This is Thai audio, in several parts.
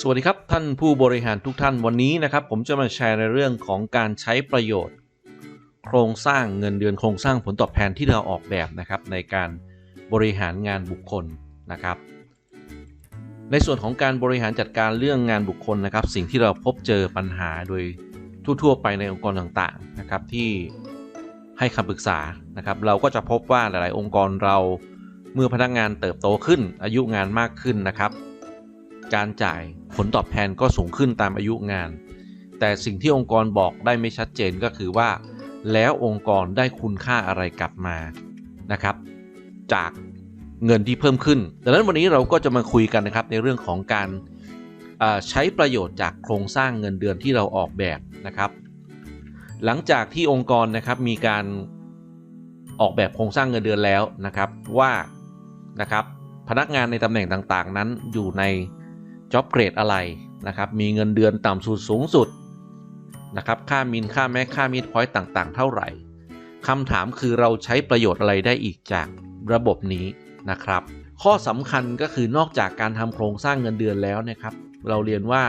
สวัสดีครับท่านผู้บริหารทุกท่านวันนี้นะครับ ผมจะมาแชร์ในเรื่องของการใช้ประโยชน์ โครงสร้างเงินเดือนโครงสร้างผลตอบแทนที่เราออกแบบนะครับ ในการบริหารงานบุคคลนะครับ ในส่วนของการบริหารจัดการเรื่องงานบุคคลนะครับ สิ่งที่เราพบเจอปัญหาโดยทั่วๆ ไปในองค์กรต่างๆนะครับที่ให้คำปรึกษานะครับ เราก็จะพบว่าหลายๆ องค์กรเราเมื่อพนักงานเติบโตขึ้น อายุงานมากขึ้นนะครับ การจ่ายผลตอบแทนก็สูงขึ้นตามอายุงาน แต่สิ่งที่องค์กรบอกได้ไม่ชัดเจนก็คือว่า แล้วองค์กรได้คุณค่าอะไรกลับมานะครับ จากเงินที่เพิ่มขึ้น ดังนั้นวันนี้เราก็จะมาคุยกันนะครับในเรื่องของการใช้ประโยชน์จากโครงสร้างเงินเดือนที่เราออกแบบนะครับ หลังจากที่องค์กรนะครับมีการออกแบบโครงสร้างเงินเดือนแล้วนะครับว่านะครับพนักงานในตำแหน่งต่างๆ นั้นอยู่ใน จ็อบเกรดอะไรนะครับ มีเงินเดือนต่ำสุดสูงสุดนะครับ ค่ามินค่าแม็กค่ามิดพอยต์ต่างๆ เท่าไหร่คำถามคือเราใช้ประโยชน์อะไรได้อีกจากระบบนี้นะครับ ข้อสำคัญก็คือนอกจากการทำโครงสร้างเงินเดือนแล้วนะครับ เราเรียนว่า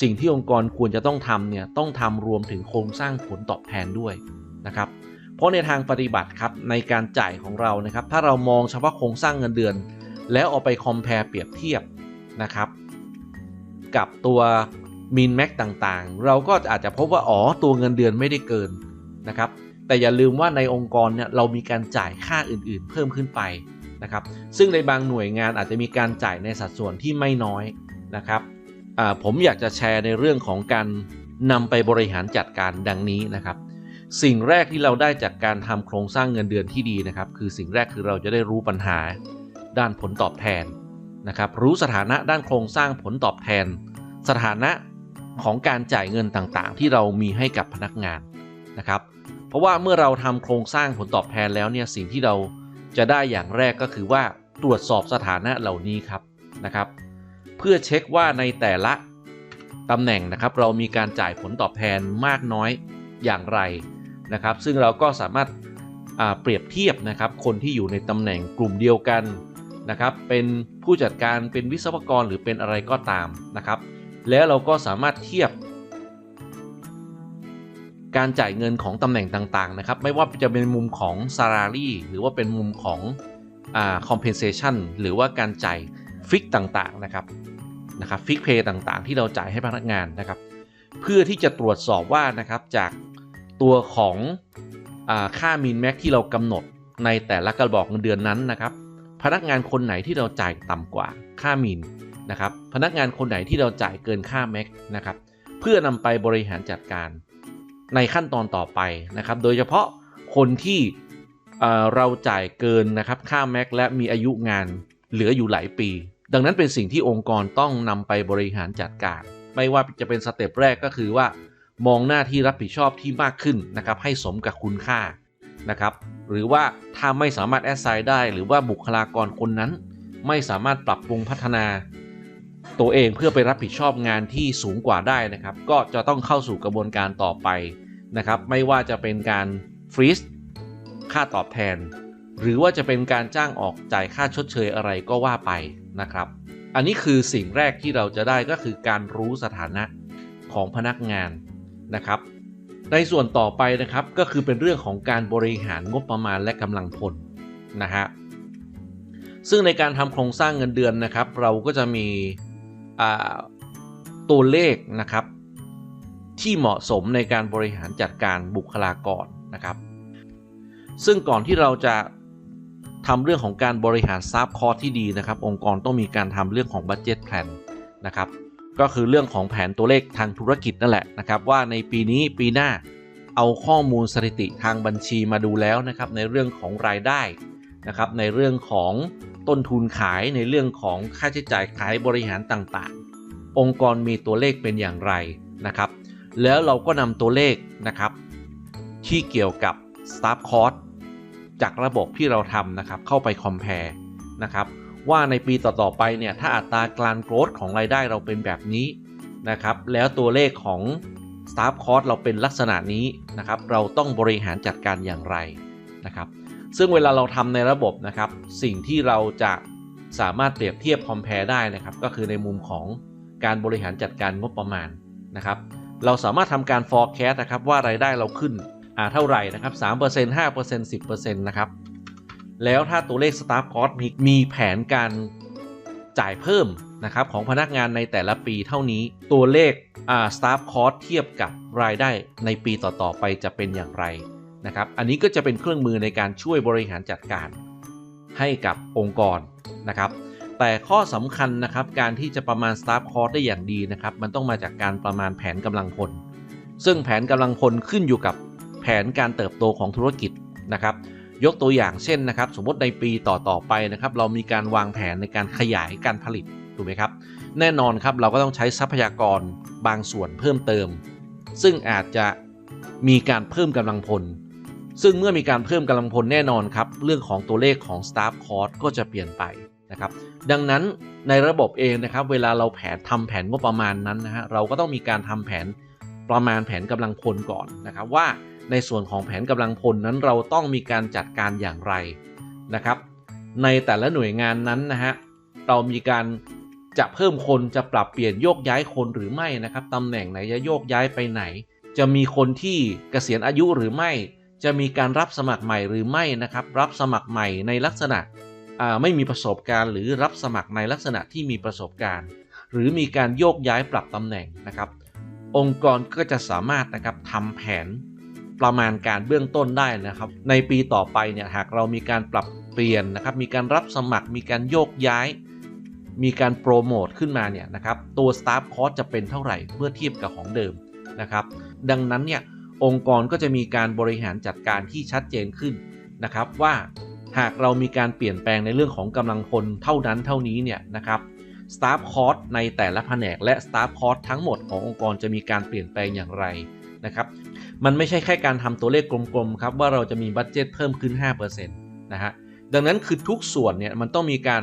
สิ่งที่องค์กรควรจะต้องทำเนี่ยต้องทำรวมถึงโครงสร้างผลตอบแทนด้วยนะครับ เพราะในทางปฏิบัติครับในการจ่ายของเรานะครับ ถ้าเรามองเฉพาะโครงสร้างเงินเดือน แล้วเอาไปคอมเพลเปรียบเทียบนะครับ กับตัวมินแม็กต่างๆ เราก็อาจจะพบว่า อ๋อ ตัวเงินเดือนไม่ได้เกินนะครับ แต่อย่าลืมว่าในองค์กรเนี่ยเรามีการจ่ายค่าอื่นๆ เพิ่มขึ้นไปนะครับ ซึ่งในบางหน่วยงานอาจจะมีการจ่ายในสัดส่วนที่ไม่น้อยนะครับ ผมอยากจะแชร์ในเรื่องของการนำไปบริหารจัดการดังนี้นะครับ สิ่งแรกที่เราได้จากการทำโครงสร้างเงินเดือนที่ดีนะครับ คือสิ่งแรกคือเราจะได้รู้ปัญหาด้านผลตอบแทน นะครับรู้สถานะด้านโครงสร้างผลตอบแทน สถานะของการจ่ายเงินต่างๆ ที่เรามีให้กับพนักงานนะครับเพราะว่าเมื่อเราทำโครงสร้างผลตอบแทนแล้วเนี่ยสิ่งที่เราจะได้อย่างแรกก็คือว่าตรวจสอบสถานะเหล่านี้ครับนะครับ เพื่อเช็คว่าในแต่ละตำแหน่งนะครับ เรามีการจ่ายผลตอบแทนมากน้อยอย่างไรนะครับ ซึ่งเราก็สามารถเปรียบเทียบนะครับ คนที่อยู่ในตำแหน่งกลุ่มเดียวกัน นะครับ เป็นผู้จัดการเป็นวิศวกรหรือเป็นอะไรก็ตามนะครับ แล้วเราก็สามารถเทียบ การจ่ายเงินของตำแหน่งต่างๆนะครับ ไม่ว่าจะเป็นมุมของ salary หรือว่าเป็นมุมของอ่า compensation หรือว่าการจ่ายฟิกต่างๆนะครับนะครับฟิกเพย์ต่างๆ ที่เราจ่ายให้พนักงานนะครับ เพื่อที่จะตรวจสอบว่านะครับจากตัวของอค่ามินแม็กที่เรากำหนดในแต่ละกระบอกเงินเดือนนั้นนะครับ พนักงานคนไหนที่เราจ่ายต่ำกว่าค่ามินนะครับ พนักงานคนไหนที่เราจ่ายเกินค่าแม็กนะครับ เพื่อนำไปบริหารจัดการในขั้นตอนต่อไปนะครับ โดยเฉพาะคนที่เราจ่ายเกินนะครับค่าแม็กและมีอายุงานเหลืออยู่หลายปี ดังนั้นเป็นสิ่งที่องค์กรต้องนำไปบริหารจัดการ ไม่ว่าจะเป็นสเต็ปแรกก็คือว่า มองหน้าที่รับผิดชอบที่มากขึ้นนะครับให้สมกับคุณค่า นะครับ หรือว่าถ้าไม่สามารถแอดไซน์ได้ หรือว่าบุคลากรคนนั้น ไม่สามารถปรับปรุงพัฒนา ตัวเองเพื่อไปรับผิดชอบงานที่สูงกว่าได้นะครับ ก็จะต้องเข้าสู่กระบวนการต่อไปนะครับ ไม่ว่าจะเป็นการฟรีซค่าตอบแทน หรือว่าจะเป็นการจ้างออกจ่ายค่าชดเชยอะไรก็ว่าไปนะครับ อันนี้คือสิ่งแรกที่เราจะได้ก็คือการรู้สถานะของพนักงานนะครับ ในส่วนต่อไปนะครับก็คือเป็นเรื่องของการบริหารงบประมาณและกำลังพลนะฮะซึ่งในการทำโครงสร้างเงินเดือนนะครับ เราก็จะมีตัวเลขนะครับ ที่เหมาะสมในการบริหารจัดการบุคลากรนะครับ ซึ่งก่อนที่เราจะทำเรื่องของการบริหารซับคอที่ดีนะครับ องค์กรต้องมีการทำเรื่องของบัตเจ็ตแพลนนะครับ ก็คือเรื่องของแผนตัวเลขทางธุรกิจนั่นแหละนะครับว่าในปีนี้ปีหน้าเอาข้อมูลสถิติทางบัญชีมาดูแล้วนะครับในเรื่องของรายได้นะครับในเรื่องของต้นทุนขายในเรื่องของค่าใช้จ่ายขายบริหารต่างๆ องค์กรมีตัวเลขเป็นอย่างไรนะครับ แล้วเราก็นำตัวเลขนะครับ ที่เกี่ยวกับ Staff Cost จากระบบที่เราทำนะครับเข้าไป compare นะครับ ว่าในปีต่อๆไปเนี่ยถ้าอัตราการโกรธของรายได้เราเป็นแบบนี้นะครับ แล้วตัวเลขของ Staff Cost เราเป็นลักษณะนี้นะครับ เราต้องบริหารจัดการอย่างไรนะครับ ซึ่งเวลาเราทำในระบบนะครับ สิ่งที่เราจะสามารถเปรียบเทียบคอมเพลได้นะครับ ก็คือในมุมของการบริหารจัดการงบประมาณนะครับ เราสามารถทำการ forecast นะครับว่ารายได้เราขึ้นอ่าเท่าไหร่นะครับ3% 5% 10%นะครับ แล้วถ้าตัวเลข staff cost มีมีแผนการจ่ายเพิ่มนะครับของพนักงานในแต่ละปีเท่านี้ตัวเลขอ่า staff cost เทียบกับรายได้ในปีต่อๆไปจะเป็นอย่างไรนะครับ อันนี้ก็จะเป็นเครื่องมือในการช่วยบริหารจัดการให้กับองค์กรนะครับแต่ข้อสำคัญนะครับการที่จะประมาณ staff cost ได้อย่างดีนะครับ มันต้องมาจากการประมาณแผนกำลังพล ซึ่งแผนกำลังพลขึ้นอยู่กับแผนการเติบโตของธุรกิจนะครับ ยกตัวอย่างเช่นนะครับ สมมติในปีต่อๆไปนะครับ เรามีการวางแผนในการขยายการผลิตถูกไหมครับ แน่นอนครับเราก็ต้องใช้ทรัพยากรบางส่วนเพิ่มเติม ซึ่งอาจจะมีการเพิ่มกำลังพล ซึ่งเมื่อมีการเพิ่มกำลังพลแน่นอนครับ เรื่องของตัวเลขของ staff cost ก็จะเปลี่ยนไปนะครับ ดังนั้นในระบบเองนะครับ เวลาเราแผนทำแผนงบประมาณนั้นนะฮะเราก็ต้องมีการทำแผนประมาณแผนกำลังพลก่อนนะครับว่า ในส่วนของแผนกำลังพลนั้นเราต้องมีการจัดการอย่างไรนะครับ ในแต่ละหน่วยงานนั้นนะฮะเรามีการจะเพิ่มคนจะปรับเปลี่ยนโยกย้ายคนหรือไม่นะครับตำแหน่งไหนจะโยกย้ายไปไหน จะมีคนที่เกษียณอายุหรือไม่ จะมีการรับสมัครใหม่หรือไม่นะครับ รับสมัครใหม่ในลักษณะไม่มีประสบการณ์หรือรับสมัครในลักษณะที่มีประสบการณ์ หรือมีการโยกย้ายปรับตำแหน่งนะครับ องค์กรก็จะสามารถนะครับทำแผน ประมาณการเบื้องต้นได้นะครับ ในปีต่อไปเนี่ยหากเรามีการปรับเปลี่ยนนะครับ มีการรับสมัคร มีการโยกย้าย มีการโปรโมทขึ้นมาเนี่ยนะครับ ตัว Staff Cost จะเป็นเท่าไหร่เมื่อเทียบกับของเดิมนะครับ ดังนั้นเนี่ยองค์กรก็จะมีการบริหารจัดการที่ชัดเจนขึ้นนะครับ ว่าหากเรามีการเปลี่ยนแปลงในเรื่องของกำลังพลเท่านั้นเท่านี้เนี่ยนะครับ Staff Cost ในแต่ละแผนกและ Staff Cost ทั้งหมดขององค์กรจะมีการเปลี่ยนแปลงอย่างไรนะครับ มันไม่ใช่แค่การทำตัวเลขกลมๆครับว่าเราจะมีบัตเจตเพิ่มขึ้น 5%นะฮะดังนั้นคือทุกส่วนเนี่ยมันต้องมีการ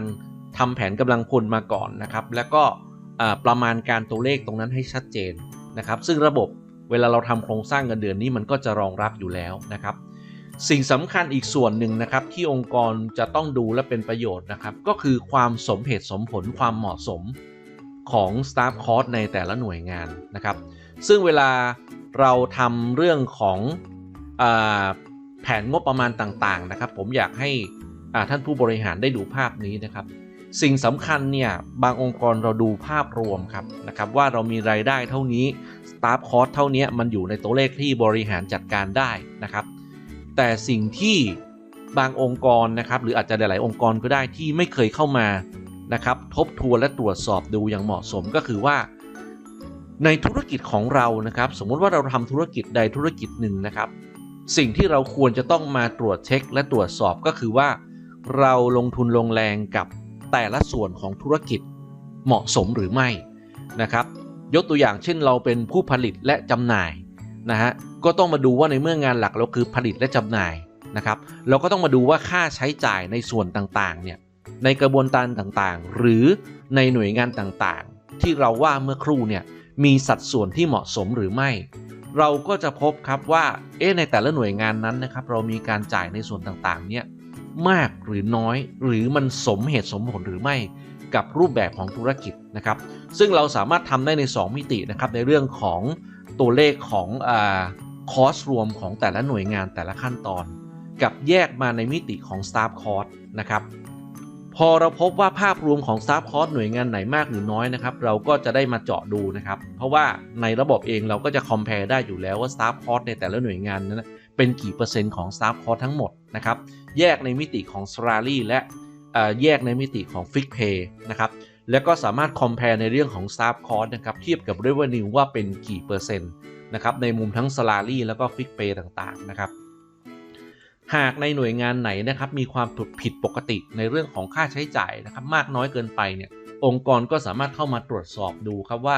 ทำแผนกำลังพลมาก่อนนะครับ แล้วก็ประมาณการตัวเลขตรงนั้นให้ชัดเจนนะครับ ซึ่งระบบเวลาเราทำโครงสร้างเงินเดือนนี้มันก็จะรองรับอยู่แล้วนะครับ สิ่งสำคัญอีกส่วนหนึ่งนะครับ ที่องค์กรจะต้องดูและเป็นประโยชน์นะครับ ก็คือความสมเหตุสมผลความเหมาะสมของ Staff Cost ในแต่ละหน่วยงานนะครับ ซึ่งเวลา เราทำเรื่องของอแผนงบประมาณต่างๆนะครับ ผมอยากให้ท่านผู้บริหารได้ดูภาพนี้นะครับ สิ่งสำคัญเนี่ยบางองค์กรเราดูภาพรวมครับนะครับ ว่าเรามีรายได้เท่านี้ Staff Cost เท่านี้มันอยู่ในตัวเลขที่บริหารจัดการได้นะครับ แต่สิ่งที่บางองค์กรนะครับ หรืออาจจะหลาย ๆ องค์กรก็ได้ที่ไม่เคยเข้ามานะครับ ทบทวนและตรวจสอบดูอย่างเหมาะสมก็คือว่า ในธุรกิจของเรานะครับ สมมุติว่าเราทำธุรกิจใดธุรกิจหนึ่งนะครับ สิ่งที่เราควรจะต้องมาตรวจเช็ค และตรวจสอบก็คือว่า เราลงทุนลงแรงกับแต่ละส่วนของธุรกิจเหมาะสมหรือไม่นะครับ ยกตัวอย่างเช่นเราเป็นผู้ผลิตและจำหน่ายนะฮะก็ต้องมาดูว่าในเมื่องานหลักเราคือผลิตและจำหน่ายนะครับเราก็ต้องมาดูว่าค่าใช้จ่ายในส่วนต่างๆเนี่ยในกระบวนการต่างๆ หรือในหน่วยงานต่างๆ ที่เราว่าเมื่อครู่เนี่ย มีสัดส่วนที่เหมาะสมหรือไม่ เราก็จะพบครับว่าเอ๊ในแต่ละหน่วยงานนั้นนะครับเรามีการจ่ายในส่วนต่างๆเนี่ยมากหรือน้อย หรือมันสมเหตุสมผลหรือไม่กับรูปแบบของธุรกิจนะครับซึ่งเราสามารถทำได้ใน 2 มิตินะครับในเรื่องของตัวเลขของคอสรวมของแต่ละหน่วยงานแต่ละขั้นตอน กับแยกมาในมิติของ Staff Cost นะครับ พอเราพบว่าภาพรวมของ Staff Cost หน่วยงานไหนมากหรือน้อยนะครับ เราก็จะได้มาเจาะดูนะครับ เพราะว่าในระบบเองเราก็จะ compare ได้อยู่แล้วว่า Staff Cost ในแต่ละหน่วยงานนั้นเป็นกี่เปอร์เซ็นต์ของ Staff Cost ทั้งหมดนะครับ แยกในมิติของ Salary และแยกในมิติของ Fixed Pay นะครับ แล้วก็สามารถ compare ในเรื่องของ Staff Cost นะครับ เทียบกับ Revenue ว่าเป็นกี่เปอร์เซ็นต์นะครับ ในมุมทั้ง Salary แล้วก็ Fixed Pay ต่างๆนะครับ หากในหน่วยงานไหนนะครับมีความผิดปกติในเรื่องของค่าใช้จ่ายนะครับมากน้อยเกินไปเนี่ยองค์กรก็สามารถเข้ามาตรวจสอบดูครับว่า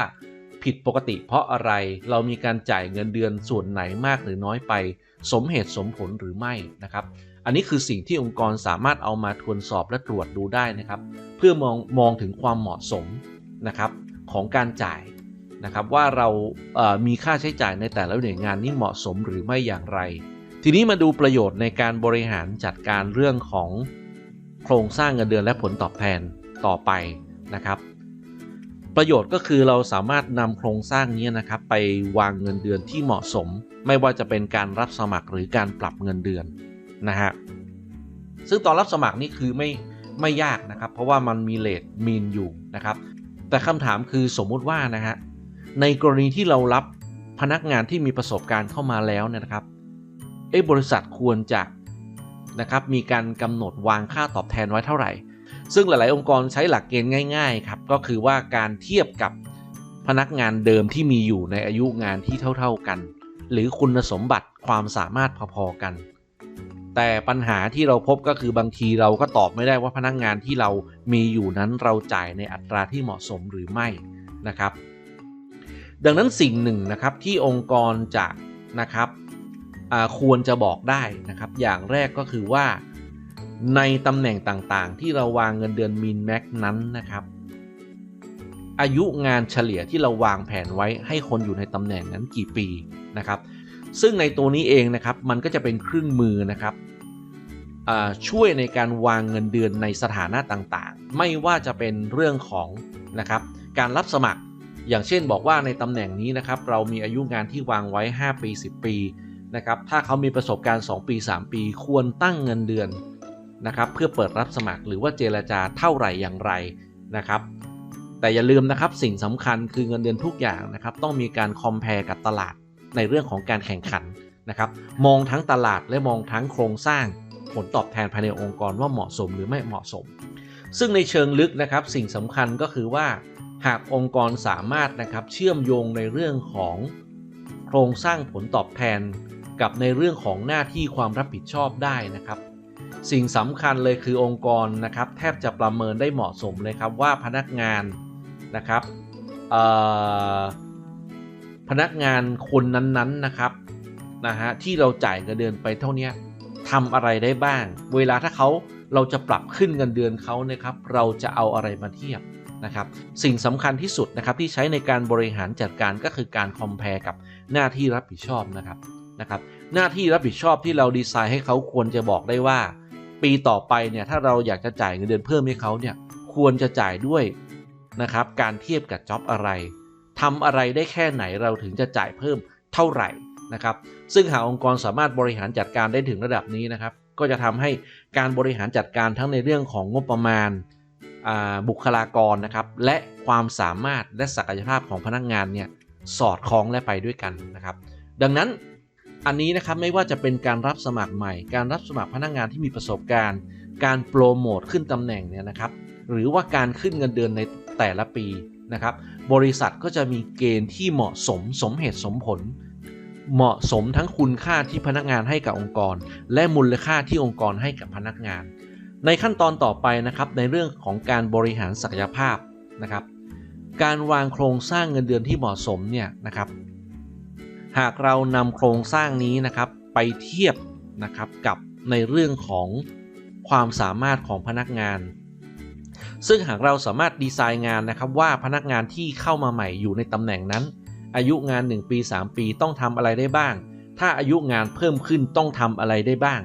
ผิดปกติเพราะอะไรเรามีการจ่ายเงินเดือนส่วนไหนมากหรือน้อยไป สมเหตุสมผลหรือไม่นะครับ อันนี้คือสิ่งที่องค์กรสามารถเอามาทวนสอบและตรวจดูได้นะครับ เพื่อมองมองถึงความเหมาะสมนะครับของการจ่ายนะครับว่าเราเมีค่าใช้จ่ายในแต่ละหน่วยงานนี้เหมาะสมหรือไม่อย่างไร ทีนี้มาดูประโยชน์ในการบริหารจัดการเรื่องของโครงสร้างเงินเดือนและผลตอบแทนต่อไปนะครับ ประโยชน์ก็คือเราสามารถนำโครงสร้างนี้นะครับไปวางเงินเดือนที่เหมาะสม ไม่ว่าจะเป็นการรับสมัครหรือการปรับเงินเดือนนะฮะซึ่งตอนรับสมัครนี่คือไม่ไม่ยากนะครับ เพราะว่ามันมีเลทมีนอยู่นะครับ แต่คำถามคือสมมุติว่านะฮะในกรณีที่เรารับพนักงานที่มีประสบการณ์เข้ามาแล้วเนี่ยนะครับ เอ้บริษัทควรจะนะครับมีการกำหนดวางค่าตอบแทนไว้เท่าไหร่ ซึ่งหลาย ๆ องค์กรใช้หลักเกณฑ์ง่าย ๆ ครับ ก็คือว่าการเทียบกับพนักงานเดิมที่มีอยู่ในอายุงานที่เท่า ๆกัน หรือคุณสมบัติความสามารถพอ ๆ กัน แต่ปัญหาที่เราพบก็คือบางทีเราก็ตอบไม่ได้ว่าพนักงานที่เรามีอยู่นั้นเราจ่ายในอัตราที่เหมาะสมหรือไม่นะครับ ดังนั้นสิ่งหนึ่งนะครับที่องค์กรจะนะครับ ควรจะบอกได้นะครับ อย่างแรกก็คือว่าในตำแหน่งต่างๆ ที่เราวางเงินเดือนมินแม็กนั้นนะครับ อายุงานเฉลี่ยที่เราวางแผนไว้ให้คนอยู่ในตำแหน่งนั้นกี่ปีนะครับ ซึ่งในตัวนี้เองนะครับมันก็จะเป็นเครื่องมือนะครับช่วยในการวางเงินเดือนในสถานะต่างๆ ไม่ว่าจะเป็นเรื่องของนะครับการรับสมัครอย่างเช่นบอกว่าในตำแหน่งนี้นะครับเรามีอายุงานที่วางไว้ 5 ปี 10 ปี นะครับถ้าเขามีประสบการณ์ 2 ปี 3 ปี ควรตั้งเงินเดือนนะครับเพื่อเปิดรับสมัครหรือว่าเจรจาเท่าไหร่อย่างไรนะครับแต่อย่าลืมนะครับสิ่งสำคัญคือเงินเดือนทุกอย่างนะครับต้องมีการคอมเพลกับตลาดในเรื่องของการแข่งขันนะครับมองทั้งตลาดและมองทั้งโครงสร้างผลตอบแทนภายในองค์กรว่าเหมาะสมหรือไม่เหมาะสม ซึ่งในเชิงลึกนะครับสิ่งสำคัญก็คือว่าหากองค์กรสามารถนะครับเชื่อมโยงในเรื่องของโครงสร้างผลตอบแทน กับในเรื่องของหน้าที่ความรับผิดชอบได้นะครับ สิ่งสำคัญเลยคือองค์กรนะครับแทบจะประเมินได้เหมาะสมเลยครับว่าพนักงานนะครับพนักงานคนนั้นๆนะครับนะฮะที่เราจ่ายเงินเดือนไปเท่านี้ทำอะไรได้บ้าง เวลาถ้าเขาเราจะปรับขึ้นเงินเดือนเขานะครับ เราจะเอาอะไรมาเทียบนะครับ สิ่งสำคัญที่สุดนะครับที่ใช้ในการบริหารจัดการก็คือการคอมเพลกับหน้าที่รับผิดชอบนะครับ นะครับหน้าที่รับผิดชอบที่เราดีไซน์ให้เขาควรจะบอกได้ว่า ปีต่อไปเนี่ยถ้าเราอยากจะจ่ายเงินเดือนเพิ่มให้เขาเนี่ยควรจะจ่ายด้วยนะครับการเทียบกับจ็อบอะไรทำอะไรได้แค่ไหนเราถึงจะจ่ายเพิ่มเท่าไหร่นะครับซึ่งหากองค์กรสามารถบริหารจัดการได้ถึงระดับนี้นะครับก็จะทำให้การบริหารจัดการทั้งในเรื่องของงบประมาณบุคลากรนะครับและความสามารถและศักยภาพของพนักงานเนี่ยสอดคล้องและไปด้วยกันนะครับ ดังนั้น อันนี้นะครับไม่ว่าจะเป็นการรับสมัครใหม่ การรับสมัครพนักงานที่มีประสบการณ์ การโปรโมทขึ้นตำแหน่งเนี่ยนะครับ หรือว่าการขึ้นเงินเดือนในแต่ละปีนะครับ บริษัทก็จะมีเกณฑ์ที่เหมาะสมสมเหตุสมผล เหมาะสมทั้งคุณค่าที่พนักงานให้กับองค์กร และมูลค่าที่องค์กรให้กับพนักงาน ในขั้นตอนต่อไปนะครับในเรื่องของการบริหารศักยภาพนะครับ การวางโครงสร้างเงินเดือนที่เหมาะสมเนี่ยนะครับ หากเรานำโครงสร้างนี้นะครับไปเทียบนะครับกับในเรื่องของความสามารถของพนักงาน ซึ่งหากเราสามารถดีไซน์งานนะครับว่าพนักงานที่เข้ามาใหม่อยู่ในตำแหน่งนั้น อายุงาน 1 ปี 3 ปีต้องทำอะไรได้บ้าง ถ้าอายุงานเพิ่มขึ้นต้องทำอะไรได้บ้าง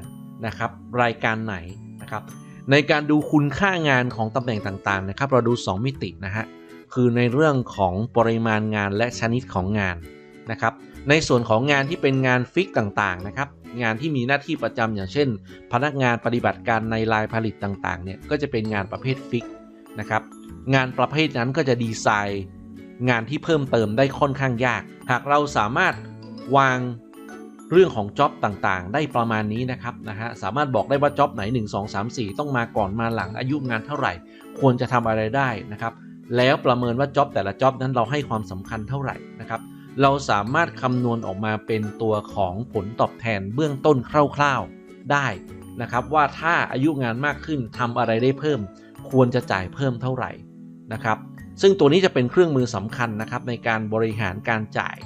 นะครับ รายการไหนนะครับ ในการดูคุณค่างานของตำแหน่งต่างๆนะครับ เราดู 2 มิตินะฮะคือในเรื่องของปริมาณงานและชนิดของงานนะครับ ในส่วนของงานที่เป็นงานฟิกต่างๆนะครับงานที่มีหน้าที่ประจำอย่างเช่น พนักงานปฏิบัติการในลายผลิตต่างๆเนี่ยก็จะเป็นงานประเภทฟิกนะครับงานประเภทนั้นก็จะดีไซน์ งานที่เพิ่มเติมได้ค่อนข้างยาก หากเราสามารถวางเรื่องของจ็อบต่างๆ ได้ประมาณนี้นะครับนะฮะสามารถบอกได้ว่าจ็อบไหน 1 2 3 4 ต้องมาก่อนมาหลังอายุงานเท่าไหร่ ควรจะทำอะไรได้นะครับแล้วประเมินว่าจ็อบแต่ละจ็อบนั้นเราให้ความสำคัญเท่าไหร่นะครับ เราสามารถคำนวณออกมาเป็นตัวของผลตอบแทนเบื้องต้นคร่าวๆได้นะครับว่าถ้าอายุงานมากขึ้นทำอะไรได้เพิ่ม ควรจะจ่ายเพิ่มเท่าไหร่นะครับ ซึ่งตัวนี้จะเป็นเครื่องมือสำคัญนะครับในการบริหารการจ่าย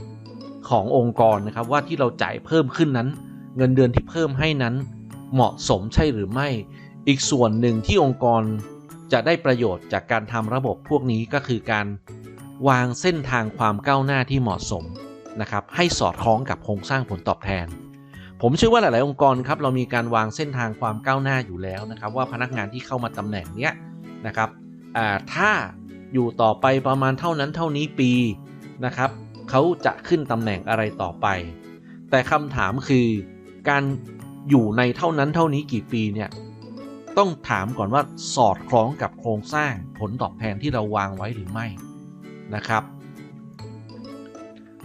ขององค์กรนะครับว่าที่เราจ่ายเพิ่มขึ้นนั้น เงินเดือนที่เพิ่มให้นั้น เหมาะสมใช่หรือไม่ อีกส่วนหนึ่งที่องค์กรจะได้ประโยชน์จากการทำระบบพวกนี้ก็คือการ วางเส้นทางความก้าวหน้าที่เหมาะสมนะครับให้สอดคล้องกับโครงสร้างผลตอบแทน ผมเชื่อว่าหลาย ๆ องค์กรครับเรามีการวางเส้นทางความก้าวหน้าอยู่แล้วนะครับ ว่าพนักงานที่เข้ามาตำแหน่งเนี้ยนะครับถ้าอยู่ต่อไปประมาณเท่านั้นเท่านี้ปีนะครับเขาจะขึ้นตำแหน่งอะไรต่อไป แต่คำถามคือการอยู่ในเท่านั้นเท่านี้กี่ปีเนี่ยต้องถามก่อนว่าสอดคล้องกับโครงสร้างผลตอบแทนที่เราวางไว้หรือไม่ นะครับ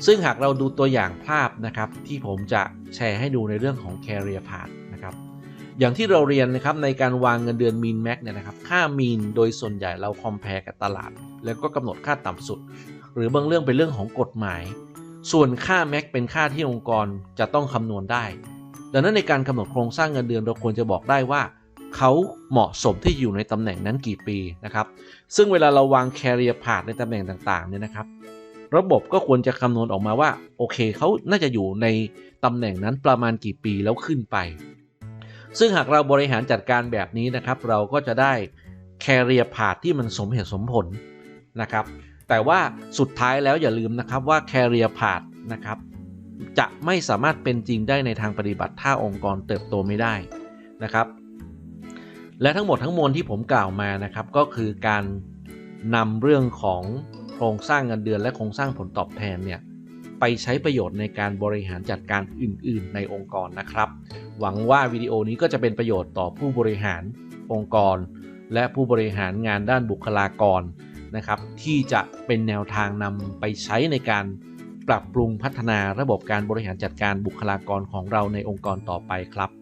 ซึ่งหากเราดูตัวอย่างภาพนะครับ ที่ผมจะแชร์ให้ดูในเรื่องของ Career Path นะครับอย่างที่เราเรียนนะครับในการวางเงินเดือน Mean Max เนี่ยนะครับค่า Mean โดยส่วนใหญ่เราคอมเพลกับตลาด แล้วก็กำหนดค่าต่ำสุด หรือบางเรื่องเป็นเรื่องของกฎหมาย ส่วนค่า Max เป็นค่าที่องค์กรจะต้องคำนวณได้ ดังนั้นในการกำหนดโครงสร้างเงินเดือนเราควรจะบอกได้ว่า เขาเหมาะสมที่อยู่ในตำแหน่งนั้นกี่ปีนะครับ ซึ่งเวลาเราวาง Career Path ในตำแหน่งต่างๆเนี่ยนะครับ ระบบก็ควรจะคำนวณออกมาว่า โอเคเขาน่าจะอยู่ในตำแหน่งนั้นประมาณกี่ปีแล้วขึ้นไป ซึ่งหากเราบริหารจัดการแบบนี้นะครับ เราก็จะได้ Career Path ที่มันสมเหตุสมผลนะครับ แต่ว่าสุดท้ายแล้วอย่าลืมนะครับว่า Career Path นะครับจะไม่สามารถเป็นจริงได้ในทางปฏิบัติถ้าองค์กรเติบโตไม่ได้นะครับ และทั้งหมดทั้งมวลที่ผมกล่าวมานะครับ ก็คือการนำเรื่องของโครงสร้างเงินเดือนและโครงสร้างผลตอบแทนเนี่ยไปใช้ประโยชน์ในการบริหารจัดการอื่น ๆ ในองค์กรนะครับ หวังว่าวิดีโอนี้ก็จะเป็นประโยชน์ต่อผู้บริหารองค์กร และผู้บริหารงานด้านบุคลากรนะครับ ที่จะเป็นแนวทางนำไปใช้ในการปรับปรุงพัฒนาระบบการบริหารจัดการบุคลากรของเราในองค์กรต่อไปครับ